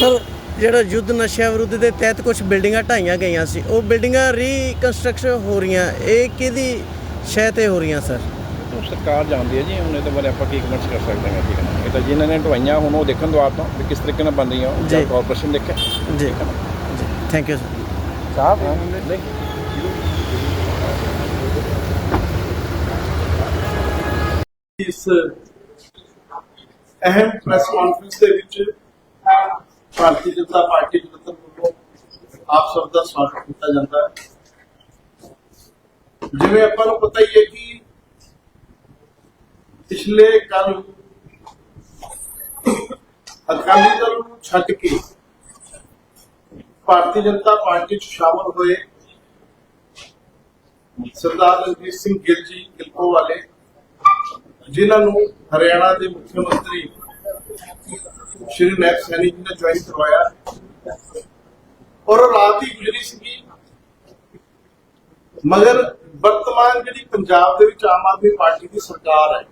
Sir ਜਿਹੜਾ ਯੁੱਧ ਨਸ਼ਿਆਂ ਵਿਰੁੱਧ ਦੇ ਤਹਿਤ ਕੁਝ ਬਿਲਡਿੰਗਾਂ ਢਾਈਆਂ ਗਈਆਂ ਸੀ ਉਹ ਬਿਲਡਿੰਗਾਂ ਰੀਕਨਸਟਰਕਸ਼ਨ ਹੋ ਰਹੀਆਂ। ਇਹ ਕਿਹਦੀ ਸ਼ਹਿ ਤੇ ਹੋ ਰਹੀਆਂ ਸਰ ਉਹ ਸਰਕਾਰ ਜਾਣਦੀ ਹੈ ਜੀ ਹੁਣ ਇਹਦੇ ਬਾਰੇ ਆਪਾਂ ਕੀ ਕਮੈਂਟਸ ਕਰ ਸਕਦੇ ਹਾਂ ਠੀਕ ਹੈ ਨਾ? ਇਹ ਤਾਂ ਜਿਨ੍ਹਾਂ ਨੇ ਢਵਾਈਆਂ ਹੁਣ ਉਹ ਦੇਖਣ ਦੋ ਆਪਾਂ ਵੀ ਕਿਸ ਤਰੀਕੇ ਨਾਲ ਬਣ ਰਹੀਆਂ ਉਹ ਜੀ। ਕਾਰਪੋਰੇਸ਼ਨ ਦੇਖੇ। ਜੀ। ਜੀ। ਥੈਂਕ ਯੂ ਸਰ ਸਾਹਿਬ ਨਹੀਂ। ਇਸ ਅਹਿਮ ਪ੍ਰੈਸ ਕਾਨਫਰੰਸ ਦੇ ਵਿੱਚ ਭਾਰਤੀ ਜਨਤਾ ਪਾਰਟੀ ਜਨਤਾ ਵੱਲੋਂ ਆਪ ਸਭ ਦਾ ਸਵਾਗਤ ਕੀਤਾ ਜਾਂਦਾ ਹੈ। ਜਿਵੇਂ ਆਪਾਂ ਨੂੰ ਪਤਾ ਹੀ ਹੈ ਕਿ ਪਿਛਲੇ ਕੱਲ ਅਕਾਲੀ ਦਲ ਨੂੰ ਛੱਡ ਕੇ ਭਾਰਤੀ ਜਨਤਾ ਪਾਰਟੀ 'ਚ ਸ਼ਾਮਲ ਹੋਏ ਸਰਦਾਰ ਰਣਜੀਤ ਸਿੰਘ ਗਿੱਲ ਜੀ ਕਿਲਕੋ ਵਾਲੇ, ਜਿਨ੍ਹਾਂ ਨੂੰ ਹਰਿਆਣਾ ਦੇ ਮੁੱਖ ਮੰਤਰੀ ਸ਼੍ਰੀ ਨੈਬ ਸੈਣੀ ਜੀ ਨੇ ਜੁਆਇਨ ਕਰਵਾਇਆ। ਔਰ ਰਾਤ ਹੀ ਗੁਜ਼ਰੀ ਸੀਗੀ। ਮਗਰ ਵਰਤਮਾਨ ਜਿਹੜੀ ਪੰਜਾਬ ਦੇ ਵਿੱਚ ਆਮ ਆਦਮੀ ਪਾਰਟੀ ਦੀ ਸਰਕਾਰ ਹੈ,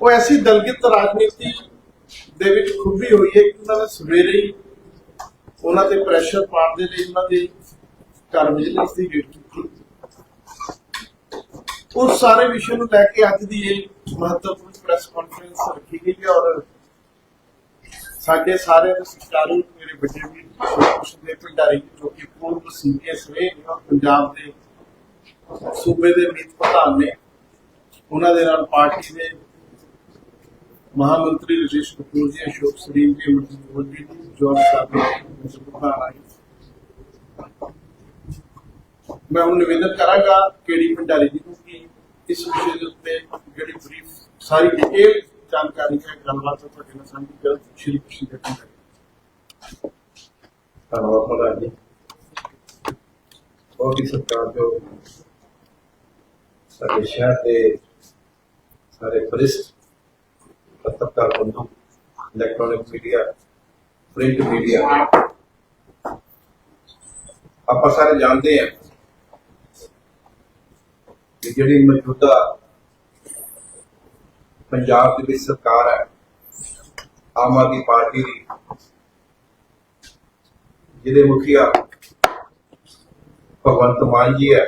ਉਹ ਐਸੀ ਦਲਗਿਤ ਰਾਜਨੀਤੀ ਦੇ ਵਿੱਚ ਖੁੱਬੀ ਹੋਈ ਹੈ ਕਿ ਉਹਨਾਂ ਨੇ ਸਵੇਰੇ ਹੀ ਉਹਨਾਂ ਤੇ ਪ੍ਰੈਸ਼ਰ ਪਾਉਣ ਦੇ ਲਈ ਉਹਨਾਂ ਦੇ ਘਰ ਵਿਜੀਲੈਂਸ ਦੀ ਗੇਟ ਕੀਤੀ। ਉਸ ਸਾਰੇ ਵਿਸ਼ੇ ਨੂੰ ਲੈ ਕੇ ਅੱਜ ਦੀ ਇਹ ਮਹੱਤਵਪੂਰਨ ਪ੍ਰੈਸ ਕਾਨਫਰੰਸ ਰੱਖੀ ਗਈ ਹੈ ਔਰ ਸਾਡੇ ਸਾਰੇ ਦੇ ਮੇਰੇ ਵੱਡੇ ਵੀ ਦੇ ਭੰਡਾਰੀ ਜੋ ਕਿ ਪੂਰਵ ਸੀਨੀਅਰ ਰਹੇ ਪੰਜਾਬ ਦੇ ਸੂਬੇ ਦੇ ਮੀਤ ਪ੍ਰਧਾਨ ਨੇ। ਉਹਨਾਂ ਦੇ ਨਾਲ ਪਾਰਟੀ ਦੇ ਮਹਾਮੰਤਰੀ ਰਜੇਸ਼ ਕਪੂਰ ਜੀ, ਅਸ਼ੋਕ ਸਰੀਨ ਜੀ ਮਨਜੋਤ ਜੀ ਜੋਰ ਸਾਹਿਬ ਮੈਂ ਹੁਣ ਨਿਵੇਦਨ ਕਰਾਂਗਾ ਕਿਹੜੀ ਭੰਡਾਰੀ ਜੀ ਨੂੰ ਕਿ ਇਸ ਵਿਸ਼ੇ ਦੇ ਉੱਤੇ ਜਿਹੜੀ ਬਰੀਫ ਸਾਰੀ ਡਿਟੇਲ ਜਾਣਕਾਰੀ ਹੈ ਗੱਲਬਾਤ ਤੁਹਾਡੇ ਨਾਲ ਸਾਂਝੀ ਕਰਨ ਸ਼੍ਰੀ ਕ੍ਰਿਸ਼ਨ ਦੇ ਭੰਡਾਰੀ ਧੰਨਵਾਦ ਪ੍ਰਧਾਨ ਜੀ। ਬਹੁਤ ਹੀ ਸਤਿਕਾਰ ਸਾਡੇ ਸ਼ਹਿਰ ਦੇ ਸਾਰੇ ਵਰਿਸ਼ਠ ਪੱਤਰਕਾਰ ਬੰਧੂ ਇਲੈਕਟ੍ਰੋਨਿਕ ਮੀਡੀਆ ਪ੍ਰਿੰਟ ਮੀਡੀਆ ਆਪਾਂ ਸਾਰੇ ਜਾਣਦੇ ਹਾਂ ਕਿ ਜਿਹੜੀ ਮੌਜੂਦਾ ਪੰਜਾਬ ਦੀ ਵਿੱਚ ਸਰਕਾਰ ਹੈ, ਆਮ ਆਦਮੀ ਪਾਰਟੀ ਦੀ, ਜਿਹਦੇ ਮੁਖੀਆ ਭਗਵੰਤ ਮਾਨ ਜੀ ਹੈ।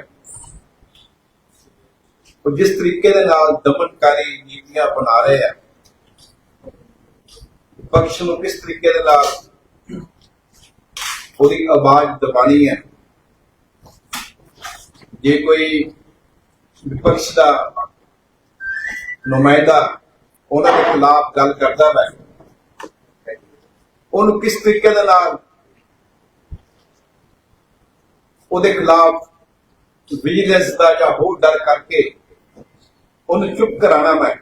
ਉਹ ਜਿਸ ਤਰੀਕੇ ਦੇ ਨਾਲ ਦਮਨਕਾਰੀ ਨੀਤੀਆਂ ਬਣਾ ਰਹੇ ਹੈ ਪਕਸ਼ ਨੂੰ ਕਿਸ ਤਰੀਕੇ ਦੇ ਨਾਲ ਉਹਦੀ ਆਵਾਜ਼ ਦਬਾਣੀ ਹੈ, ਜੇ ਕੋਈ ਵਿਪਕਸ਼ ਦਾ ਨੁਮਾਇੰਦਾ, ਉਹਨਾਂ ਦੇ ਖਿਲਾਫ ਗੱਲ ਕਰਦਾ ਹੈ ਉਹਨੂੰ ਕਿਸ ਤਰੀਕੇ ਦੇ ਨਾਲ ਉਹਦੇ ਖਿਲਾਫ ਵਿਜੀਲੈਂਸ ਦਾ ਜਾਂ ਹੋਰ ਡਰ ਕਰਕੇ ਉਹਨੂੰ ਚੁੱਪ ਕਰਾਣਾ ਮੈਂ।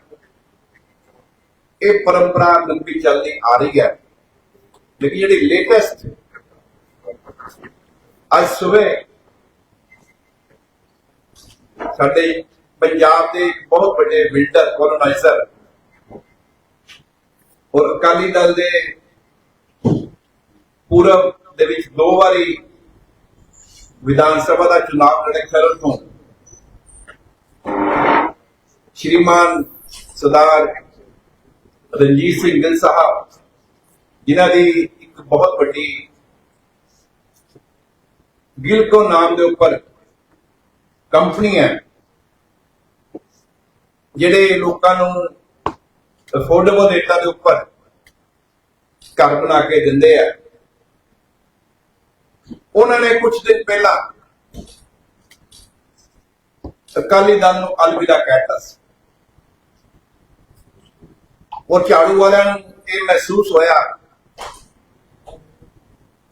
ਇਹ ਪਰੰਪਰਾ ਲੰਬੀ ਚੱਲਦੀ ਆ ਰਹੀ ਹੈ। ਲੇਕਿਨ ਜਿਹੜੀ ਲੇਟੈਸਟ ਅੱਜ ਸਵੇਰੇ ਸਾਡੇ ਪੰਜਾਬ ਦੇ ਇੱਕ ਬਹੁਤ ਵੱਡੇ ਬਿਲਡਰ ਕੋਲੋਨਾਈਜ਼ਰ ਔਰ ਅਕਾਲੀ ਦਲ ਦੇ ਪੂਰਬ ਦੇ ਵਿੱਚ ਦੋ ਵਾਰੀ ਵਿਧਾਨ ਸਭਾ ਦਾ ਚੁਣਾਵ ਲੜੇ ਕਰਨ ਤੋਂ ਸ਼੍ਰੀਮਾਨ ਸਰਦਾਰ ਰਣਜੀਤ ਸਿੰਘ ਗਿੱਲ ਸਾਹਿਬ, ਜਿਨ੍ਹਾਂ ਦੀ ਇੱਕ ਬਹੁਤ ਵੱਡੀ ਗਿਲਕੋ ਨਾਮ ਦੇ ਉੱਪਰ ਕੰਪਨੀ ਹੈ ਜਿਹੜੇ ਲੋਕਾਂ ਨੂੰ ਅਫੋਰਡੇਬਲ ਰੇਟਾਂ ਦੇ ਉੱਪਰ ਘਰ ਬਣਾ ਕੇ ਦਿੰਦੇ ਆ, ਉਹਨਾਂ ਨੇ ਕੁਝ ਦਿਨ ਪਹਿਲਾਂ ਅਕਾਲੀ ਦਲ ਨੂੰ ਅਲਵਿਦਾ ਕਹਿਤਾ ਸੀ। ਔਰ ਝਾੜੂ ਵਾਲਿਆਂ ਨੂੰ ਇਹ ਮਹਿਸੂਸ ਹੋਇਆ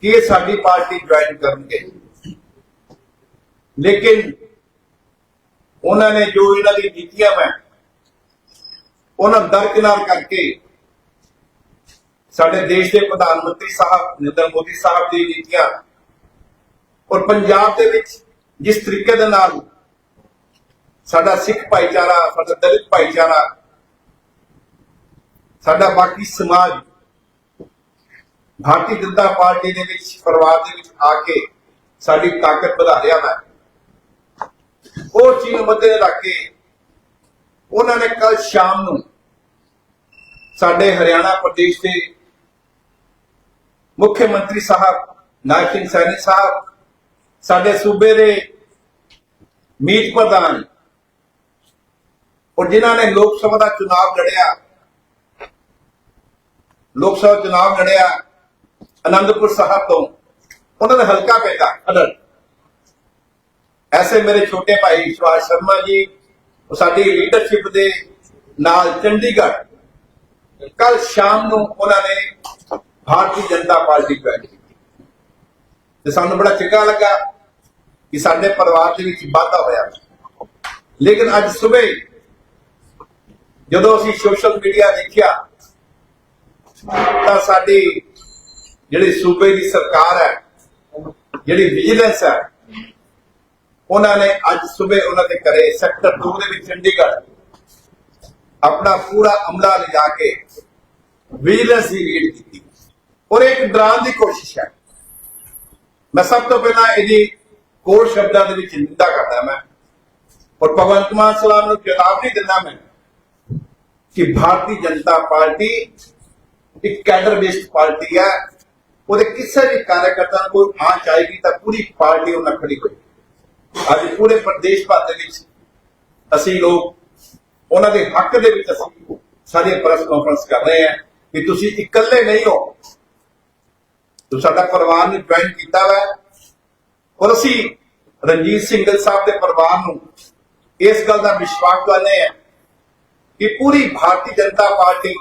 ਕਿ ਇਹ ਸਾਡੀ ਪਾਰਟੀ ਜੁਆਇਨ ਕਰਨਗੇ। ਲੇਕਿਨ ਉਹਨਾਂ ਨੇ ਜੋ ਇਹਨਾਂ ਦੀ ਨੀਤੀਆਂ ਮੈਂ ਉਹਨਾਂ ਦਰਕਿਨਾਰ ਕਰਕੇ ਸਾਡੇ ਦੇਸ਼ ਦੇ ਪ੍ਰਧਾਨ ਮੰਤਰੀ ਸਾਹਿਬ, ਨਰਿੰਦਰ ਮੋਦੀ ਸਾਹਿਬ ਦੀ ਨੀਤੀਆਂ ਔਰ ਪੰਜਾਬ ਦੇ ਵਿੱਚ ਜਿਸ ਤਰੀਕੇ ਦੇ ਨਾਲ ਸਾਡਾ ਸਿੱਖ ਭਾਈਚਾਰਾ, ਸਾਡਾ ਦਲਿਤ ਭਾਈਚਾਰਾ, ਸਾਡਾ ਬਾਕੀ ਸਮਾਜ, ਭਾਰਤੀ ਜਨਤਾ ਪਾਰਟੀ ਦੇ ਵਿੱਚ, ਪਰਿਵਾਰ ਦੇ ਵਿੱਚ ਆ ਕੇ ਸਾਡੀ ਤਾਕਤ ਵਧਾ ਰਿਹਾ ਹੈ। ਉਹ ਚੀਜ਼ ਮੱਦੇ ਰੱਖ ਕੇ ਉਹਨਾਂ ਨੇ ਕੱਲ ਸ਼ਾਮ ਨੂੰ ਸਾਡੇ ਹਰਿਆਣਾ ਪ੍ਰਦੇਸ਼ ਦੇ ਮੁੱਖ ਮੰਤਰੀ ਸਾਹਿਬ ਨਾਇਬ ਸਿੰਘ ਸੈਣੀ ਸਾਹਿਬ ਸਾਡੇ ਸੂਬੇ ਦੇ ਮੀਤ ਪ੍ਰਧਾਨ ਔਰ ਜਿਨ੍ਹਾਂ ਨੇ ਲੋਕ ਸਭਾ ਦਾ ਚੁਣਾਵ ਲੜਿਆ ਲੋਕ ਸਭਾ ਚੁਣਾਵ ਲੜਿਆ ਆਨੰਦਪੁਰ ਸਾਹਿਬ ਤੋਂ ਉਹਨਾਂ ਦਾ ਹਲਕਾ ਪੈਦਾ। ਅਦਰ ਐਸੇ ਮੇਰੇ ਛੋਟੇ ਭਾਈ ਸ਼ਿਵਾਜ ਸ਼ਰਮਾ ਜੀ ਉਹ ਸਾਡੀ ਲੀਡਰਸ਼ਿਪ ਦੇ ਨਾਲ ਚੰਡੀਗੜ੍ਹ ਕੱਲ ਸ਼ਾਮ ਨੂੰ ਉਹਨਾਂ ਨੇ ਭਾਰਤੀ ਜਨਤਾ ਪਾਰਟੀ ਜੁਆਇਨ ਕੀਤੀ। ਤੇ ਸਾਨੂੰ ਬੜਾ ਚੰਗਾ ਲੱਗਾ ਕਿ ਸਾਡੇ ਪਰਿਵਾਰ ਦੇ ਵਿੱਚ ਵਾਧਾ ਹੋਇਆ। ਲੇਕਿਨ ਅੱਜ ਸਵੇਰ ਜਦੋਂ ਅਸੀਂ ਸੋਸ਼ਲ ਮੀਡੀਆ ਦੇਖਿਆ, ਤਾਂ ਸਾਡੀ ਜਿਹੜੀ ਸੂਬੇ ਦੀ ਸਰਕਾਰ ਹੈ, ਜਿਹੜੀ ਵਿਜੀਲੈਂਸ ਹੈ, ਉਹਨਾਂ ਨੇ ਅੱਜ ਸਵੇਰ ਉਹਨਾਂ ਦੇ ਘਰੇ ਸੈਕਟਰ 2 ਦੇ ਵਿੱਚ ਚੰਡੀਗੜ੍ਹ ਆਪਣਾ ਪੂਰਾ ਅਮਲਾ ਲਿਜਾ ਕੇ ਵਿਜੀਲੈਂਸ ਦੀ ਰੇਡ ਕੀਤੀ। ਔਰ ਇੱਕ ਡਰਾਉਣ ਦੀ ਕੋਸ਼ਿਸ਼ ਹੈ। ਮੈਂ ਸਭ ਤੋਂ ਪਹਿਲਾਂ ਇਹਦੀ ਕੋਰ ਸ਼ਬਦਾਂ ਦੇ ਵਿੱਚ ਨਿੰਦਾ ਕਰਦਾ ਮੈਂ। ਔਰ ਭਗਵੰਤ ਮਾਨ ਸਲਾਮ ਨੂੰ ਚੇਤਾਵਨੀ ਦਿੰਦਾ ਮੈਂ ਕਿ ਭਾਰਤੀ ਜਨਤਾ ਪਾਰਟੀ ਇੱਕ ਕੈਡਰ ਬੇਸਡ ਪਾਰਟੀ ਹੈ। ਉਹਦੇ ਕਿਸੇ ਵੀ ਕਾਰਜਕਰਤਾ ਨੂੰ ਕੋਈ ਆਂਚ ਆਏਗੀ ਤਾਂ ਪੂਰੀ ਪਾਰਟੀ ਉਹਨਾਂ ਖੜੀ ਹੋਈ ਅੱਜ ਪੂਰੇ ਪ੍ਰਦੇਸ਼ ਭਰ ਦੇ ਵਿੱਚ ਅਸੀਂ ਲੋਕ ਉਹਨਾਂ ਦੇ ਹੱਕ ਦੇ ਵਿੱਚ ਅਸੀਂ ਸਾਡੀ ਪ੍ਰੈਸ ਕਾਨਫਰੰਸ ਕਰ ਰਹੇ ਹਾਂ ਕਿ ਤੁਸੀਂ ਇਕੱਲੇ ਨਹੀਂ ਹੋ। ਤੁਸੀਂ ਸਾਡਾ ਪਰਿਵਾਰ ਨੂੰ ਜੁਆਇਨ ਕੀਤਾ ਵਾ, ਔਰ ਅਸੀਂ ਰਣਜੀਤ ਸਿੰਘਲ ਸਾਹਿਬ ਦੇ ਪਰਿਵਾਰ ਨੂੰ ਇਸ ਗੱਲ ਦਾ ਵਿਸ਼ਵਾਸ ਦਿਵਾਉਂਦੇ ਹਾਂ ਕਿ ਪੂਰੀ ਭਾਰਤੀ ਜਨਤਾ ਪਾਰਟੀ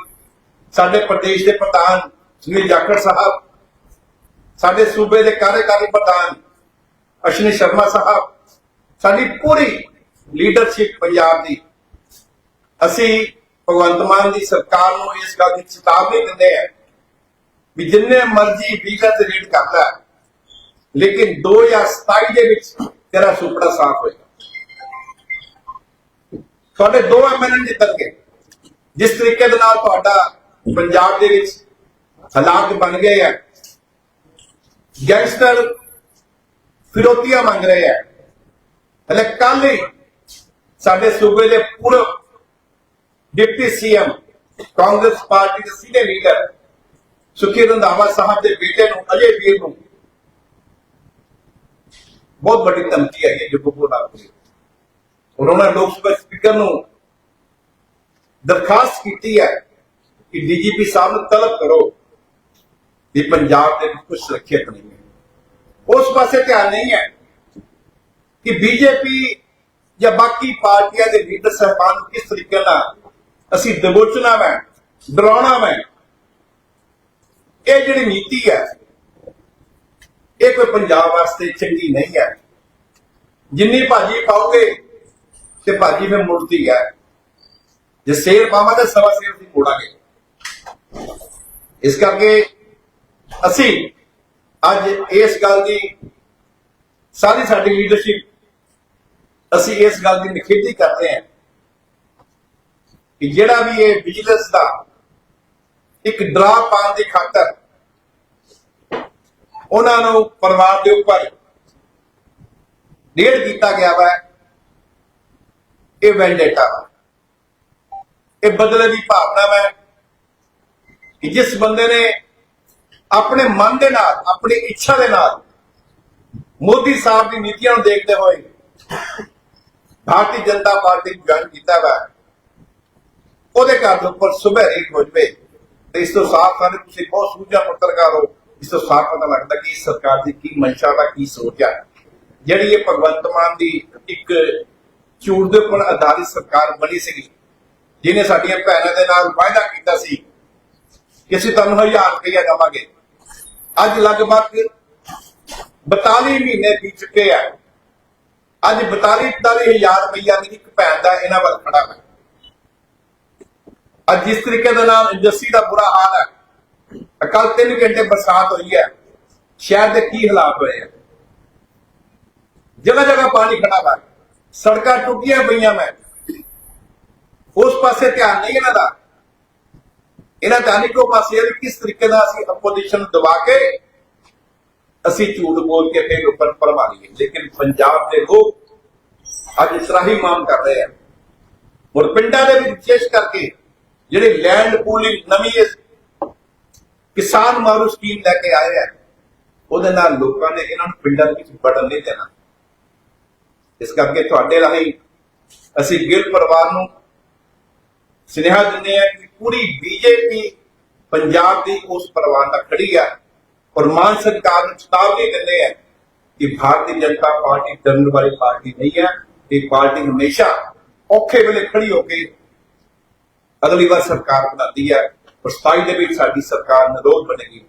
ਸਾਡੇ ਪ੍ਰਦੇਸ਼ ਦੇ ਪ੍ਰਧਾਨ ਸੁਨੀਲ ਜਾਖੜ ਸਾਹਿਬ, ਸਾਡੇ ਸੂਬੇ ਦੇ ਕਾਰਜਕਾਰੀ ਪ੍ਰਧਾਨ ਅਸ਼ਨੀ ਸ਼ਰਮਾ ਸਾਹਿਬ, ਸਾਡੀ ਪੂਰੀ ਲੀਡਰਸ਼ਿਪ ਪੰਜਾਬ ਦੀ ਅਸੀਂ ਭਗਵੰਤ ਮਾਨ ਦੀ ਸਰਕਾਰ ਨੂੰ ਇਸ ਗੱਲ ਦੀ ਚੇਤਾਵਨੀ ਦਿੰਦੇ ਹਾਂ ਵੀ ਜਿੰਨੇ ਮਰਜ਼ੀ ਵੀਜ਼ਾ ਤੇ ਰੇਟ ਕਰ ਲੇਕਿਨ 2027 ਦੇ ਵਿੱਚ ਤੇਰਾ ਸੁਪੜਾ ਸਾਫ਼ ਹੋਏਗਾ। ਤੁਹਾਡੇ ਦੋ ਐਮਐਲਏ ਜਿੱਤਣਗੇ ਜਿਸ ਤਰੀਕੇ ਦੇ ਨਾਲ ਤੁਹਾਡਾ ਪੰਜਾਬ ਦੇ ਵਿੱਚ ਹਾਲਾਤ ਬਣ ਗਏ ਆ, ਗੈਂਗਸਟਰ ਫਿਰੋਤੀਆਂ ਮੰਗ ਰਹੇ ਆ। ਹਲੇ ਕੱਲ ਹੀ ਸਾਡੇ ਸੂਬੇ ਦੇ ਪੂਰਬ ਡਿਪਟੀ ਸੀਐਮ, ਕਾਂਗਰਸ ਪਾਰਟੀ ਦੇ ਸੀਨੀਅਰ ਲੀਡਰ ਸੁਖੀ ਰੰਧਾਵਾ ਸਾਹਿਬ ਦੇ ਬੇਟੇ ਨੂੰ ਅਜੇ ਵੀਰ ਨੂੰ ਬਹੁਤ ਵੱਡੀ ਧਮਕੀ ਆਈ ਹੈ ਜੋ ਨਾਲ ਉਹਨਾਂ ਲੋਕ ਸਭਾ ਸਪੀਕਰ ਨੂੰ ਦਰਖਾਸਤ ਕੀਤੀ ਹੈ ਕਿ ਡੀਜੀਪੀ ਸਾਹਿਬ ਨੂੰ ਤਲਬ ਕਰੋ ਕਿ ਪੰਜਾਬ ਦੇ ਕੁਝ ਸੁਰੱਖਿਅਤ ਨਹੀਂ ਹੈ। ਉਸ ਪਾਸੇ ਧਿਆਨ ਨਹੀਂ ਹੈ ਕਿ ਬੀਜੇਪੀ ਜਾਂ ਬਾਕੀ ਪਾਰਟੀਆਂ ਦੇ ਲੀਡਰ ਸਹਿਬਾਨ ਨੂੰ ਕਿਸ ਤਰੀਕੇ ਨਾਲ ਅਸੀਂ ਦਬੋਚਣਾ ਵੈ, ਡਰਾਉਣਾ ਵੈ। ਇਹ ਜਿਹੜੀ ਨੀਤੀ ਹੈ, ਇਹ ਕੋਈ ਪੰਜਾਬ ਵਾਸਤੇ ਚੰਗੀ ਨਹੀਂ ਹੈ। ਜਿੰਨੀ ਭਾਜੀ ਪਾਓਗੇ ਤੇ ਭਾਜੀ ਫਿਰ ਮੁੜਦੀ ਹੈ। ਜੇ ਸੇਰ ਪਾਵਾਂਗੇ ਸਵਾ ਸੇਰ ਦੀ ਮੋੜਾਂਗੇ। ਇਸ ਕਰਕੇ ਅਸੀਂ ਅੱਜ ਇਸ ਗੱਲ ਦੀ, ਸਾਰੀ ਸਾਡੀ ਲੀਡਰਸ਼ਿਪ ਅਸੀਂ ਇਸ ਗੱਲ ਦੀ ਨਿਖੇਧੀ ਕਰਦੇ ਹਾਂ। ਕਿ ਜਿਹੜਾ ਵੀ ਇਹ ਵਿਜੀਲੈਂਸ ਦਾ ਇੱਕ ਡਰਾ ਪਾਉਣ ਦੀ ਖਾਤਰ ਉਹਨਾਂ ਨੂੰ ਪਰਿਵਾਰ ਦੇ ਉੱਪਰ ਡੇਢ ਕੀਤਾ ਗਿਆ ਵਾ, ਇਹ ਵੈਂਡੇਟਾ ਵਾ। ਇਹ ਬਦਲੇ ਦੀ ਭਾਵਨਾ ਵਾ ਕਿ ਜਿਸ ਬੰਦੇ ਨੇ ਆਪਣੇ ਮਨ ਦੇ ਨਾਲ, ਆਪਣੀ ਇੱਛਾ ਦੇ ਨਾਲ ਮੋਦੀ ਸਾਹਿਬ ਦੀ ਨੀਤੀਆਂ ਨੂੰ ਦੇਖਦੇ ਹੋਏ ਭਾਰਤੀ ਜਨਤਾ ਪਾਰਟੀ ਨੂੰ ਜੁਆਇਨ ਕੀਤਾ ਵਾ ਉਹਦੇ ਘਰ ਦੇ ਉੱਪਰ ਸੁਬਹ ਰੇਟ ਹੋ ਤੇ ਇਸ ਤੋਂ ਸਾਫ਼ ਸਾਰੇ ਤੁਸੀਂ ਬਹੁਤ ਸੂਝਾ ਪੱਤਰਕਾਰ ਹੋ ਇਸ ਤੋਂ ਸਾਫ਼ ਪਤਾ ਲੱਗਦਾ ਕਿ ਸਰਕਾਰ ਦੀ ਕੀ ਮਨਸ਼ਾ ਦਾ ਕੀ ਸੋਚ ਹੈ ਜਿਹੜੀ ਇਹ ਭਗਵੰਤ ਮਾਨ ਦੀ ਇੱਕ ਝੂਠ ਦੇ ਉੱਪਰ ਆਧਾਰਿਤ ਸਰਕਾਰ ਬਣੀ ਸੀਗੀ, ਜਿਹਨੇ ਸਾਡੀਆਂ ਭੈਣਾਂ ਦੇ ਨਾਲ ਵਾਅਦਾ ਕੀਤਾ ਸੀ ਕਿ ਅਸੀਂ ਤੁਹਾਨੂੰ ਹਜ਼ਾਰ ਰੁਪਇਆ ਦੇਵਾਂਗੇ। ਅੱਜ ਲਗਭਗ 42 ਮਹੀਨੇ ਬੀਤ ਚੁੱਕੇ ਆ। ਅੱਜ 42 42 ਹਜ਼ਾਰ ਰੁਪਇਆ ਦੀ ਇੱਕ ਭੈਣ ਦਾ ਇਹਨਾਂ ਵੱਲ ਖੜਾ ਹੈ ਅੱਜ ਜਿਸ ਤਰੀਕੇ ਦੇ ਨਾਲ ਇੰਡਸਟਰੀ ਦਾ ਬੁਰਾ ਹਾਲ ਹੈ। ਕੱਲ 3 ਘੰਟੇ ਬਰਸਾਤ ਹੋਈ ਹੈ। ਸ਼ਹਿਰ ਦੇ ਕੀ ਹਾਲਾਤ ਹੋਏ ਆ ਜਗ੍ਹਾ ਜਗ੍ਹਾ ਪਾਣੀ ਖੜਾ ਹੈ ਸੜਕਾਂ ਟੁੱਟੀਆਂ ਪਈਆਂ ਮੈਂ। ਉਸ ਪਾਸੇ ਧਿਆਨ ਨਹੀਂ ਇਹਨਾਂ ਦਾ। ਇਹਨਾਂ ਦਾ ਨਿਕੋ ਪਾਸੇ ਵੀ ਕਿਸ ਤਰੀਕੇ ਨਾਲ ਅਸੀਂ ਆਪੋਜੀਸ਼ਨ ਦਬਾ ਕੇ ਅਸੀਂ ਝੂਠ ਬੋਲ ਕੇ ਫਿਰ ਉੱਪਰ ਪਰਵਾ ਲਈਏ। ਲੇਕਿਨ ਪੰਜਾਬ ਦੇ ਲੋਕ ਅੱਜ ਇਸਰਾਹੀ ਮੰਗ ਕਰ ਰਹੇ ਆ ਔਰ ਪਿੰਡਾਂ ਦੇ ਵਿੱਚ ਵਿਸ਼ੇਸ਼ ਕਰਕੇ ਜਿਹੜੀ ਲੈਂਡ ਪੂਲਿੰਗ ਨਵੀਂ ਕਿਸਾਨ ਮਾਰੂ ਸਕੀਮ ਲੈ ਕੇ ਆਏ ਆ, ਉਹਦੇ ਨਾਲ ਲੋਕਾਂ ਨੇ ਇਹਨਾਂ ਨੂੰ ਪਿੰਡਾਂ ਵਿੱਚ ਵੜਨ ਨਹੀਂ ਦੇਣਾ। ਇਸ ਕਰਕੇ ਤੁਹਾਡੇ ਰਾਹੀਂ ਅਸੀਂ ਗਿੱਲ ਪਰਿਵਾਰ ਨੂੰ ਸੁਨੇਹਾ ਦਿੰਦੇ ਆ ਕਿ ਪੂਰੀ ਬੀਜੇਪੀ ਪੰਜਾਬ ਦੀ ਉਸ ਪਰਿਵਾਰ ਨਾਲ ਖੜੀ ਆ, ਔਰ ਮਾਨ ਸਰਕਾਰ ਨੂੰ ਚੇਤਾਵਨੀ ਦਿੰਦੇ ਆ ਕਿ ਭਾਰਤੀ ਜਨਤਾ ਪਾਰਟੀ ਡਰਨ ਵਾਲੀ ਪਾਰਟੀ ਨਹੀਂ ਹੈ, ਇਹ ਪਾਰਟੀ ਹਮੇਸ਼ਾ ਔਖੇ ਵੇਲੇ ਖੜੀ ਹੋ ਕੇ ਅਗਲੀ ਵਾਰ ਸਰਕਾਰ ਬਣਾਉਂਦੀ ਹੈ ਪਰ 27 ਦੇ ਵਿੱਚ ਸਾਡੀ ਸਰਕਾਰ ਨਿਰੋਧ ਬਣੇਗੀ।